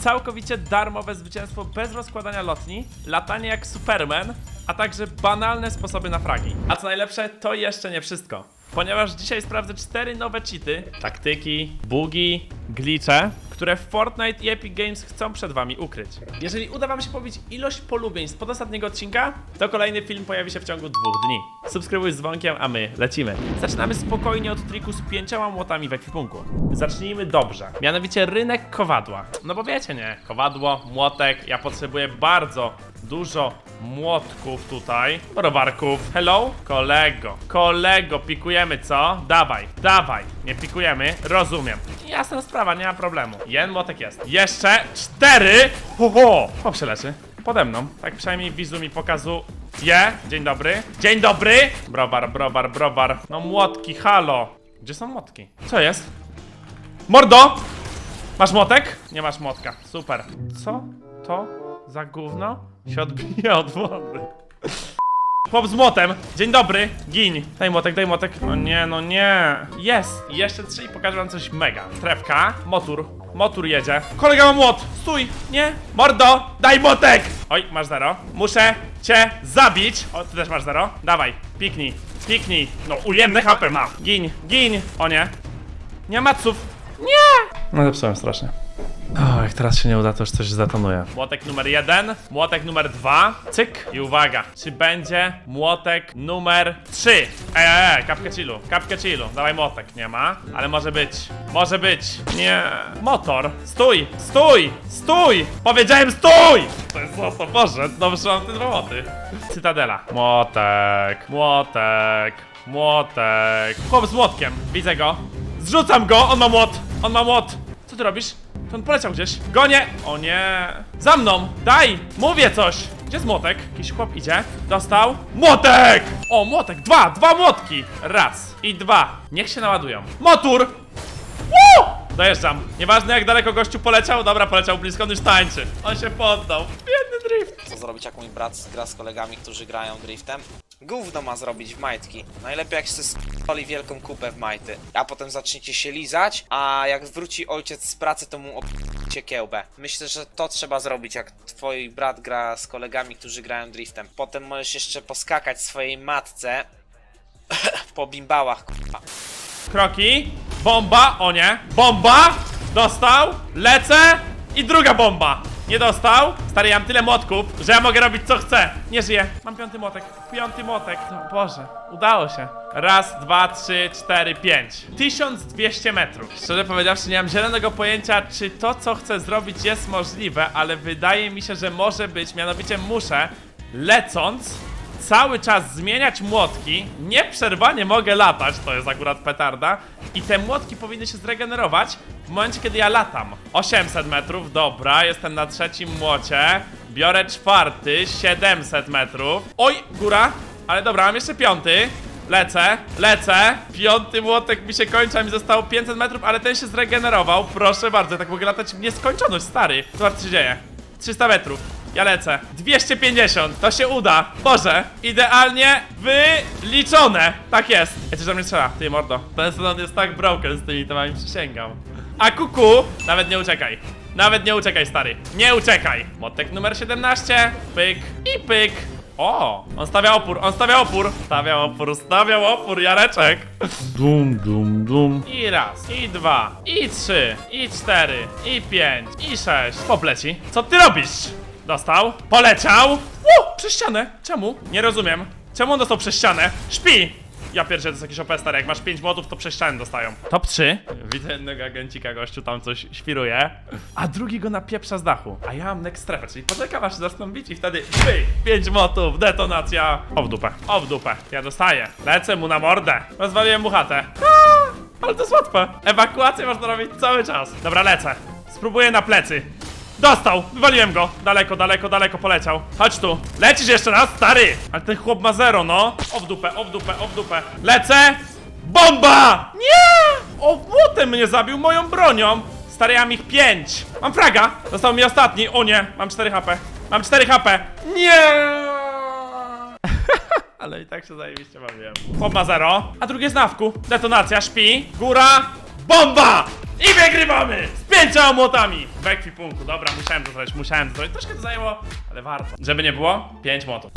całkowicie darmowe zwycięstwo bez rozkładania lotni, latanie jak Superman, a także banalne sposoby na fragi. A co najlepsze, to jeszcze nie wszystko. Ponieważ dzisiaj sprawdzę cztery nowe cheaty, taktyki, bugi, glitche, które Fortnite i Epic Games chcą przed wami ukryć. Jeżeli uda wam się pobić ilość polubień spod ostatniego odcinka, to kolejny film pojawi się w ciągu dwóch dni. Subskrybuj z dzwonkiem, a my lecimy. Zaczynamy spokojnie od triku z pięcioma młotami w ekwipunku. Zacznijmy dobrze. Mianowicie rynek kowadła. No bo wiecie nie, kowadło, młotek, ja potrzebuję bardzo dużo młotków tutaj, rowarków. Hello? Kolego, kolego, pikujemy co? Dawaj, dawaj, nie pikujemy, rozumiem. Jasna sprawa, nie ma problemu. Jeden młotek jest. Jeszcze cztery! Oho! Chłop się leczy. Pode mną. Tak przynajmniej wizu mi pokazu. Je, dzień dobry. Dzień dobry! Browar, browar, browar. No młotki, halo. Gdzie są młotki? Co jest? Mordo! Masz młotek? Nie masz młotka. Super. Co to za gówno się odbija od wody? Chłop z młotem. Dzień dobry. Gin. Daj młotek, daj młotek. No nie, no nie. Jest. Jeszcze trzy i pokażę wam coś mega. Trefka. Motor. Motor jedzie. Kolega ma młot. Stój. Nie. Mordo. Daj młotek. Oj, masz zero. Muszę cię zabić. O, ty też masz zero. Dawaj. Piknij. Piknij. No, ujemne HP ma. Gin. Gin. O nie. Nie ma ców. Nie! No zepsułem strasznie. O, jak teraz się nie uda, to już coś zatonuje. Młotek numer jeden, młotek numer dwa, cyk i uwaga, czy będzie młotek numer trzy? Ej, ej, ej, kapkę chillu, kapkę chillu, dawaj młotek, nie ma, ale może być, może być, nie, motor, stój, stój, stój, powiedziałem stój! To jest złoto, Boże, dobrze mam te dwa młoty. Cytadela, młotek, młotek, młotek, chłop z młotkiem, widzę go, zrzucam go, on ma młot, on ma młot, co ty robisz? To on poleciał gdzieś. Gonię! O nie! Za mną! Daj! Mówię coś! Gdzie jest młotek? Jakiś chłop idzie. Dostał. Młotek! O, młotek! Dwa! Dwa młotki! Raz i dwa. Niech się naładują. Motor! Woo! Dojeżdżam. Nieważne jak daleko gościu poleciał. Dobra, poleciał blisko, on już tańczy. On się poddał. Biedny drift. Co zrobić, jak mój brat gra z kolegami, którzy grają driftem? Gówno ma zrobić w majtki. Najlepiej jak się spali wielką kupę w majty. A potem zaczniecie się lizać, a jak wróci ojciec z pracy, to mu op***cie kiełbę. Myślę, że to trzeba zrobić, jak twój brat gra z kolegami, którzy grają driftem. Potem możesz jeszcze poskakać swojej matce po bimbałach, k***a. Kroki. Bomba. O nie. Bomba. Dostał. Lecę. I druga bomba. Nie dostał. Stary, ja mam tyle młotków, że ja mogę robić co chcę. Nie żyję. Mam piąty młotek. Piąty młotek. O Boże. Udało się. Raz, dwa, trzy, cztery, pięć. 1200 metrów. Szczerze powiedziawszy, nie mam zielonego pojęcia, czy to, co chcę zrobić, jest możliwe, ale wydaje mi się, że może być. Mianowicie muszę, lecąc, cały czas zmieniać młotki, nieprzerwanie mogę latać, to jest akurat petarda, i te młotki powinny się zregenerować w momencie, kiedy ja latam. 800 metrów, dobra, jestem na trzecim młocie, biorę czwarty, 700 metrów. Oj, góra, ale dobra, mam jeszcze piąty. Lecę, lecę. Piąty młotek mi się kończy, a mi zostało 500 metrów, ale ten się zregenerował. Proszę bardzo, tak mogę latać w nieskończoność, stary. Zobacz, co się dzieje. 300 metrów. Ja lecę. 250. To się uda. Boże. Idealnie wyliczone. Tak jest. Ja coś do mnie strzela. Ty mordo. Ten sezon jest tak broken z tymi temami, przysięgam. A kuku, nawet nie uciekaj. Nawet nie uciekaj, stary. Nie uciekaj. Motek numer 17. Pyk i pyk. O, on stawia opór, on stawia opór. Stawiał opór, stawiał opór, Jareczek. Dum, dum, dum. I raz, i dwa, i trzy, i cztery, i pięć, i sześć. Popleci. Co ty robisz? Dostał. Poleciał. Uu, przez ścianę. Czemu? Nie rozumiem. Czemu on dostał przez ścianę? Śpi. Ja pierdzie, to jest jakiś OP stary, jak masz 5 młotów, to przez ścianę dostają. Top 3. Widzę jednego agencika, gościu tam coś świruje. A drugi go napieprza z dachu. A ja mam next strefę, czyli poczekam aż zastąpić i wtedy pyk, 5 młotów, detonacja. O w dupę, o w dupę. Ja dostaję. Lecę mu na mordę. Rozwaliłem mu chatę. Ale to jest łatwe. Ewakuację można robić cały czas. Dobra, lecę. Spróbuję na plecy. Dostał! Wywaliłem go! Daleko, daleko, daleko poleciał. Chodź tu. Lecisz jeszcze raz, stary! Ale ten chłop ma zero, no. O w dupę, o w dupę, o w dupę. Lecę! Bomba! Nie! O, młotem mnie zabił moją bronią. Stary, ja mam ich pięć. Mam fraga. Został mi ostatni. O nie, mam 4 HP. Mam 4 HP. Nie! Ale i tak się zajebiście bawiłem. Chłop ma zero, a drugi jest na wku. Detonacja, śpi. Góra, bomba! I wygrywamy! Z pięcioma młotami! W ekwipunku, dobra, musiałem to zrobić, musiałem to zrobić. Troszkę to zajęło, ale warto. Żeby nie było, pięć młotów.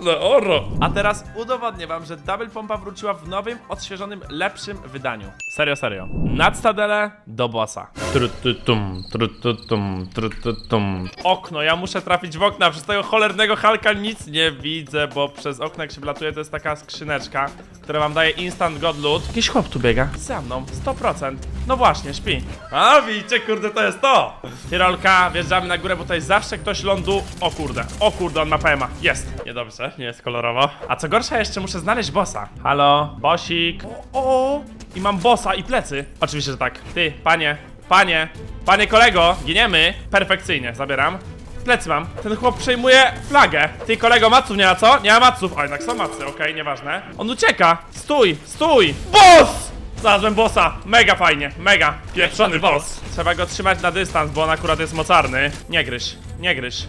Ale oro! A teraz udowodnię wam, że Double Pompa wróciła w nowym, odświeżonym, lepszym wydaniu. Serio, serio. Nadstadele do bossa. Trututum, trututum, trututum. Okno, ja muszę trafić w okna, przez tego cholernego Halka nic nie widzę, bo przez okno jak się wlatuje to jest taka skrzyneczka, która wam daje instant god loot. Jakiś chłop tu biega. Za mną, 100%. No właśnie, śpi. A, widzicie, kurde, to jest to! Tirolka, wjeżdżamy na górę, bo tutaj zawsze ktoś lądu... O kurde, o kurde, on ma PMA. Jest. Niedobrze, nie jest kolorowo. A co gorsza, jeszcze muszę znaleźć bossa. Halo, bosik. O, o, i mam bossa i plecy. Oczywiście, że tak. Ty, panie, panie, panie kolego, giniemy. Perfekcyjnie, zabieram. Plecy mam. Ten chłop przejmuje flagę. Ty kolego, maców nie ma co? Nie ma maców. O, jednak są macy, okej, nieważne. On ucieka. Stój, stój. Boss! Znalazłem bossa. Mega fajnie, mega. Pieprzony boss. Trzeba go trzymać na dystans, bo on akurat jest mocarny. Nie gryź, nie gryź.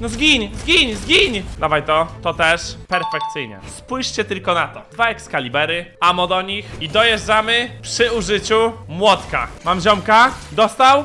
No zgiń, zgiń, zgiń! Dawaj to, to też. Perfekcyjnie. Spójrzcie tylko na to. Dwa ekskalibery, amo do nich i dojeżdżamy przy użyciu młotka. Mam ziomka, dostał.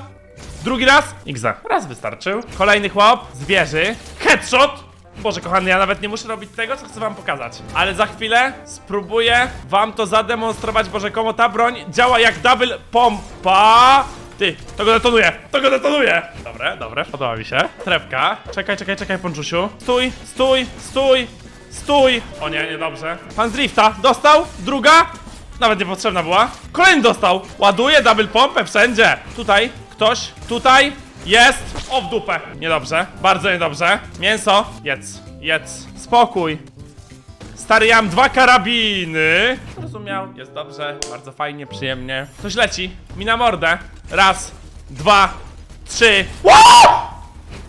Drugi raz, XZ. Raz wystarczył. Kolejny chłop, z wieży. Headshot! Boże kochany, ja nawet nie muszę robić tego, co chcę wam pokazać. Ale za chwilę spróbuję wam to zademonstrować, bo rzekomo ta broń działa jak double pompa. Ty, to go detonuje, to go detonuje! Dobre, dobre, podoba mi się. Trefka. Czekaj, czekaj, czekaj, Ponczusiu. Stój, stój, stój, stój! O nie, niedobrze. Pan z drifta, dostał? Druga? Nawet niepotrzebna była. Kolejny dostał! Ładuje double pompę wszędzie! Tutaj, ktoś, tutaj, jest! O, w dupę! Niedobrze, bardzo niedobrze. Mięso, jedz, jedz. Spokój. Stary, ja mam dwa karabiny. Rozumiał, jest dobrze, bardzo fajnie, przyjemnie. Ktoś leci, mi na mordę. Raz, dwa, trzy. Wow!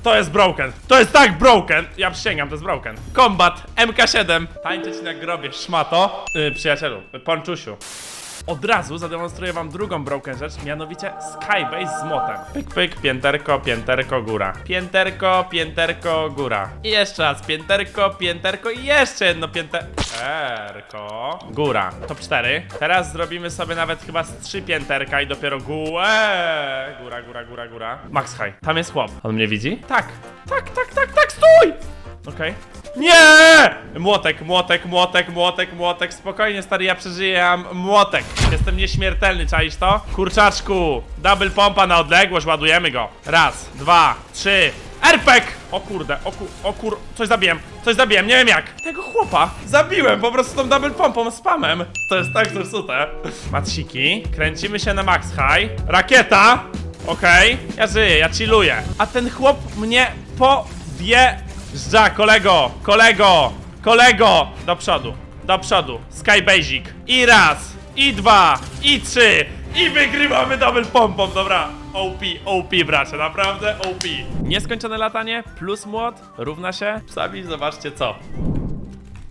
To jest broken. To jest tak broken. Ja przysięgam, to jest broken. Kombat MK7. Tańczę ci na grobie, szmato. Yy, przyjacielu, Ponczusiu. Od razu zademonstruję wam drugą broken rzecz, mianowicie Skybase z motem. Pyk, pyk, pięterko, pięterko, góra. Pięterko, pięterko, góra. I jeszcze raz, pięterko, pięterko i jeszcze jedno pięterko, góra. Top 4. Teraz zrobimy sobie nawet chyba z trzy pięterka i dopiero gółę. Góra, góra, góra, góra. Max high. Tam jest chłop. On mnie widzi? Tak. Tak, tak, tak, tak, stój! Okej. Nie! Młotek, młotek, młotek, młotek, młotek. Spokojnie, stary, ja przeżyję, mam młotek. Jestem nieśmiertelny, czaisz to? Kurczaczku, double pompa na odległość, ładujemy go. Raz, dwa, trzy. Erpek! O kurde, o, ku, o kur... Coś zabiłem, coś zabiłem, nie wiem jak. Tego chłopa zabiłem po prostu tą double pompą, spamem. To jest tak zepsute. Matsiki, kręcimy się na max high. Rakieta! Okej, ja żyję, ja chilluję. A ten chłop mnie powjeżdża, kolego, kolego, kolego. Do przodu, do przodu. Sky Basic. I raz, i dwa, i trzy. I wygrywamy double pompą, dobra. OP, OP bracie, naprawdę OP. Nieskończone latanie plus młot równa się, sami zobaczcie co.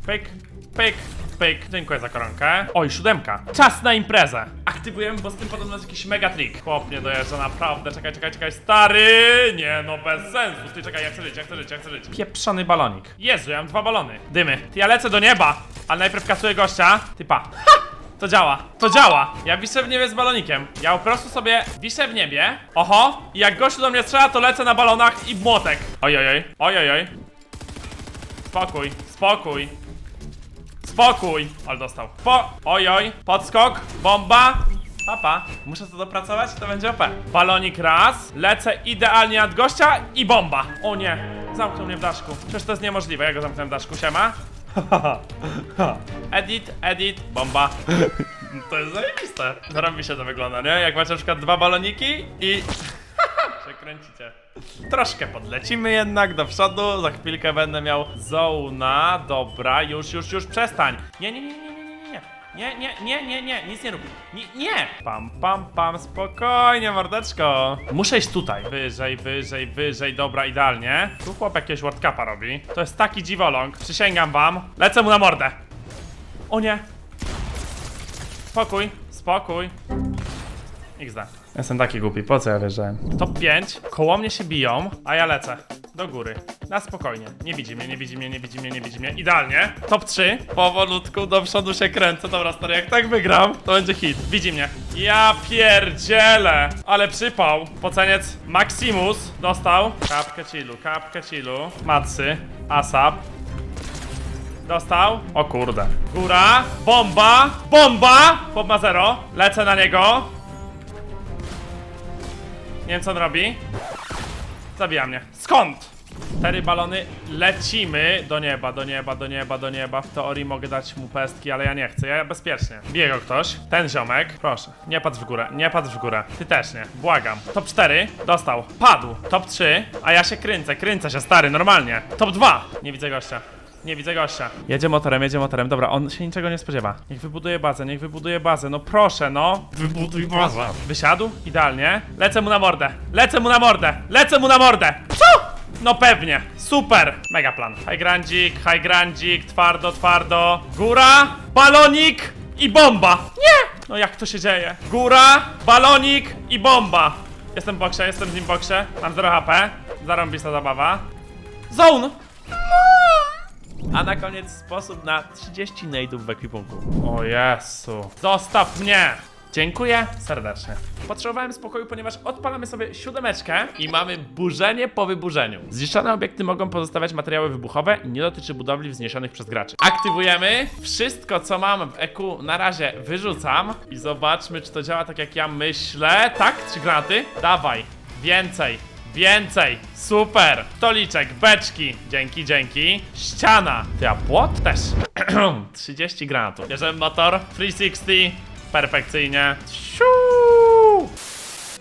Pyk, pyk, pyk. Dziękuję za koronkę. Oj, siódemka. Czas na imprezę. Aktywujemy, bo z tym podobno jest jakiś mega trik. Chłop nie dojeżdża, naprawdę. Czekaj, czekaj, czekaj. Stary! Nie, no bez sensu. Ty czekaj, ja chcę żyć, ja chcę żyć, ja chcę żyć. Pieprzony balonik. Jezu, ja mam dwa balony. Dymy. Ty, ja lecę do nieba. Ale najpierw kasuję gościa. Typa. Ha! To działa, to działa. Ja wiszę w niebie z balonikiem. Ja po prostu sobie wiszę w niebie. Oho. I jak gościu do mnie strzela, to lecę na balonach i młotek. Oj, oj, oj. Oj, oj, oj. Spokój, spokój. Spokój! Ale dostał. Po... Oj, oj. Podskok. Bomba. Papa. Muszę to dopracować, to będzie OP. Balonik raz. Lecę idealnie nad gościa i bomba. O nie. Zamknął mnie w daszku. Przecież to jest niemożliwe. Ja go zamknąłem w daszku. Siema. edit, edit, bomba. To jest zajebiste. Robi się to wygląda, nie? Jak macie na przykład dwa baloniki i... Przekręcicie. Troszkę podlecimy jednak do przodu. Za chwilkę będę miał zona. Dobra, już, już, już przestań. Nie, nie, nie, nie, nie, nie, nie. Nie, nie, nie, nie, nie, nic nie rób. Nie, nie! Pam, pam, pam, spokojnie, mordeczko. Muszę iść tutaj. Wyżej, wyżej, wyżej, dobra, idealnie. Tu chłop jakiegoś World robi. To jest taki dziwoląg. Przysięgam wam. Lecę mu na mordę. O nie. Spokój, spokój. XD. Jestem taki głupi, po co ja wjeżdżałem? Top 5, koło mnie się biją, a ja lecę. do góry. Na spokojnie. Nie widzi mnie, nie widzi mnie, nie widzi mnie, nie widzi mnie. Idealnie. Top 3. Powolutku do przodu się kręcę. Dobra, stary, jak tak wygram, to będzie hit. Widzi mnie. Ja pierdzielę. Ale przypał. Poceniec Maximus dostał. Kapkę chillu, kapkę chillu. Matsy. Asap. Dostał. O kurde. Góra. Bomba. Bomba. Ma zero. Lecę na niego. Nie wiem co on robi. Zabija mnie. Skąd? Cztery balony. Lecimy do nieba, do nieba, do nieba, do nieba. W teorii mogę dać mu pestki, ale ja nie chcę. Ja bezpiecznie. Bije go ktoś. Ten ziomek. Proszę. Nie patrz w górę. Nie patrz w górę. Ty też nie. Błagam. Top 4. Dostał. Padł. Top 3. A ja się kręcę. Kręcę się, stary. Normalnie. Top 2. Nie widzę gościa. Nie widzę gościa. Jedzie motorem, jedzie motorem. Dobra, on się niczego nie spodziewa. Niech wybuduje bazę, niech wybuduje bazę. No proszę, no. Wybuduj bazę. Wysiadł? Idealnie. Lecę mu na mordę. Lecę mu na mordę. Lecę mu na mordę. Co? No pewnie. Super. Mega plan. High grandzik, high grandzik, twardo, twardo. Góra, balonik i bomba. Nie! No jak to się dzieje? Góra, balonik i bomba. Jestem w boksie, jestem z nim w boksie. Mam 0 HP. Zarąbista zabawa. Zone! A na koniec sposób na 30 nade'ów w ekwipunku. O Jezu. Zostaw mnie! Dziękuję serdecznie. Potrzebowałem spokoju, ponieważ odpalamy sobie siódemeczkę i mamy burzenie po wyburzeniu. Zniszczone obiekty mogą pozostawiać materiały wybuchowe i nie dotyczy budowli wzniesionych przez graczy. Aktywujemy. Wszystko, co mam w EQ na razie wyrzucam i zobaczmy, czy to działa tak, jak ja myślę. Tak? Trzy granaty? Dawaj. Więcej. Więcej! Super! Stoliczek, beczki! Dzięki, dzięki. Ściana! Ty, a płot też. 30 granatów. Bierzemy motor. 360. Perfekcyjnie. Siu!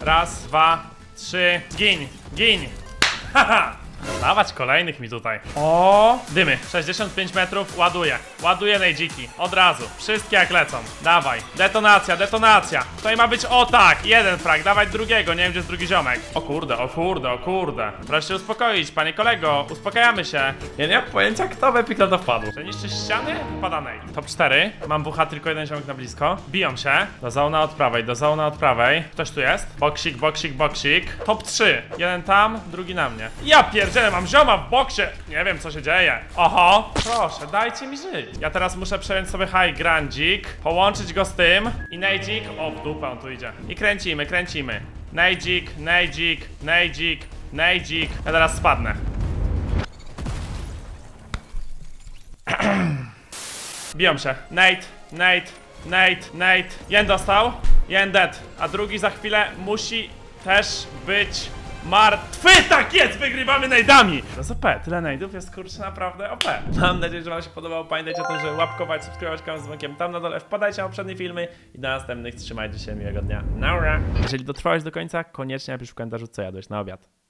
Raz, dwa, trzy. Gin! Gin! Haha! Dawać kolejnych mi tutaj. O, dymy. 65 metrów, ładuję. Ładuję nejdziki. Od razu. Wszystkie jak lecą. Dawaj. Detonacja, detonacja. Tutaj ma być o tak. Jeden frag. Dawać drugiego. Nie wiem, gdzie jest drugi ziomek. O kurde, o kurde, o kurde. Proszę się uspokoić, panie kolego. Uspokajamy się. Ja nie mam pojęcia, kto w Epic to wpadł. Przeniszczysz ściany? Pada nej. Top 4. Mam bucha tylko jeden ziomek na blisko. Biją się. Do zona od prawej, do zona od prawej. Ktoś tu jest? Boksik, boksik, boksik. Top 3. Jeden tam, drugi na mnie. Ja pierdzielę, mam zioma w boksie. Nie wiem, co się dzieje. Oho. Proszę, dajcie mi żyć. Ja teraz muszę przejąć sobie high grandzik, połączyć go z tym i nejdzik. O, w dupę on tu idzie. I kręcimy, kręcimy. Nejdzik, nejdzik, nejdzik, nejdzik. Ja teraz spadnę. Biją się. Nate, Nate, Nate, Nate. Jeden dostał, jeden dead. A drugi za chwilę musi też być martwy. Tak jest, wygrywamy nade'ami. To jest OP, tyle nade'ów jest kurczę naprawdę OP. Mam nadzieję, że wam się podobało. Pamiętajcie o tym, że łapkować, subskrybować kanał z dzwonkiem tam na dole. Wpadajcie na poprzednie filmy i do następnych. Trzymajcie się, miłego dnia. Naura. Jeżeli dotrwałeś do końca, koniecznie napisz w komentarzu, co jadłeś na obiad.